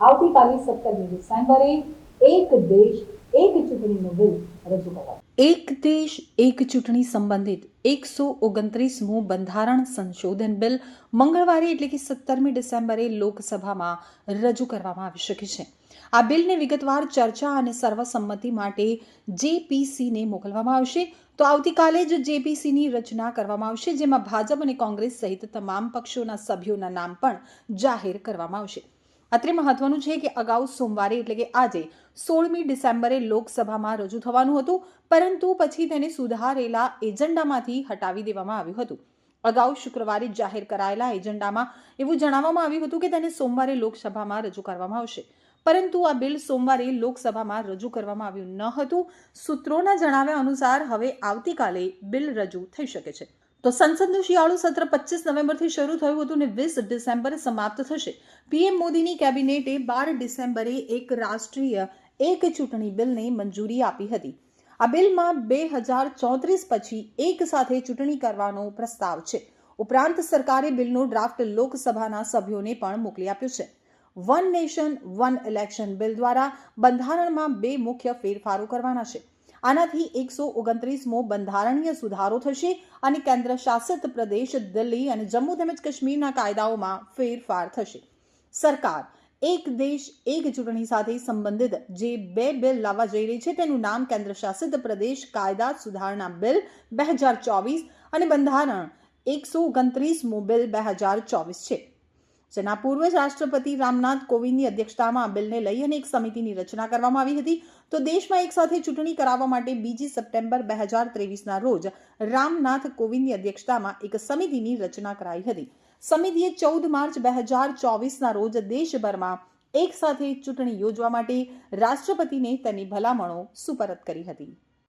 આવતીકાલે સત્તરમી ડિસેમ્બરે એક દેશ, એક ચૂંટણીનો બિલ રજૂ કરાશે એક દેશ, એક ચૂંટણી સંબંધિત એકસો ઓગણત્રીસમું બંધારણ સંશોધન બિલ મંગળવારે એટલે કે સત્તરમી ડિસેમ્બરે લોકસભામાં રજૂ કરવામાં આવી શકે છે. આ બિલને વિગતવાર ચર્ચા અને સર્વસંમતિ માટે જેપીસીને મોકલવામાં આવશે. તો આવતીકાલે જ જેપીસીની રચના કરવામાં આવશે, જેમાં ભાજપ અને કોંગ્રેસ સહિત તમામ પક્ષોના સભ્યોના નામ પણ જાહેર કરવામાં આવશે. અત્રે મહત્વનું છે કે અગાઉ સોમવારે એટલે કે આજે સોળમી ડિસેમ્બરે લોકસભામાં રજૂ થવાનું હતું, પરંતુ પછી તેને સુધારેલા એજન્ડામાંથી હટાવી દેવામાં આવ્યું હતું. અગાઉ શુક્રવારે જાહેર કરાયેલા એજન્ડામાં એવું જણાવવામાં આવ્યું હતું કે તેને સોમવારે લોકસભામાં રજૂ કરવામાં આવશે. પરંતુ આ બિલ સોમવારે લોકસભામાં રજૂ કરવામાં આવ્યું ન હતું. સૂત્રોના જણાવ્યા અનુસાર હવે આવતીકાલે બિલ રજૂ થઈ શકે છે. તો સંસદનું શિયાળુ સત્ર પચીસ નવેમ્બરથી શરૂ થયું હતું અને વીસ ડિસેમ્બરે સમાપ્ત થશે. પીએમ મોદીની કેબિનેટે બાર ડિસેમ્બરે એક રાષ્ટ્રીય એક ચૂંટણી બિલને મંજૂરી આપી હતી. આ બિલમાં બે હજાર ચોત્રીસ પછી એક સાથે ચૂંટણી કરવાનો પ્રસ્તાવ છે. ઉપરાંત સરકારે બિલનો ડ્રાફ્ટ લોકસભાના સભ્યોને પણ મોકલી આપ્યો છે. One nation, one election bill દ્વારા બંધારણમાં બે મુખ્ય ફેરફારો કરવાના છે. આનાથી એકસો ઓગણત્રીસમો બંધારણીય સુધારો થશે અને કેન્દ્ર શાસિત પ્રદેશ દિલ્હી અને જમ્મુ તેમજ કાશ્મીરના કાયદાઓમાં ફેરફાર થશે. સરકાર, એક દેશ, એક ચૂંટણી સાથે સંબંધિત જે બે બિલ લાવવા જઈ રહી છે તેનું નામ કેન્દ્ર શાસિત પ્રદેશ કાયદા સુધારણા બિલ બે હજાર ચોવીસ અને બંધારણ એકસો ઓગણત્રીસમું બિલ બે હજાર ચોવીસ છે. જેના પૂર્વ રાષ્ટ્રપતિ રામનાથ કોવિંદની અધ્યક્ષતામાં આ બિલને લઈ અને એક સમિતિની રચના કરવામાં આવી હતી. તો દેશમાં એક સાથે ચૂંટણી કરાવવા માટે બીજી સપ્ટેમ્બર બે હજાર ત્રેવીસના રોજ રામનાથ કોવિંદની અધ્યક્ષતામાં એક સમિતિની રચના કરાઈ હતી. સમિતિએ ચૌદ માર્ચ બે હજાર ચોવીસના રોજ દેશભરમાં એક સાથે ચૂંટણી યોજવા માટે રાષ્ટ્રપતિને તેની ભલામણો સુપરત કરી હતી.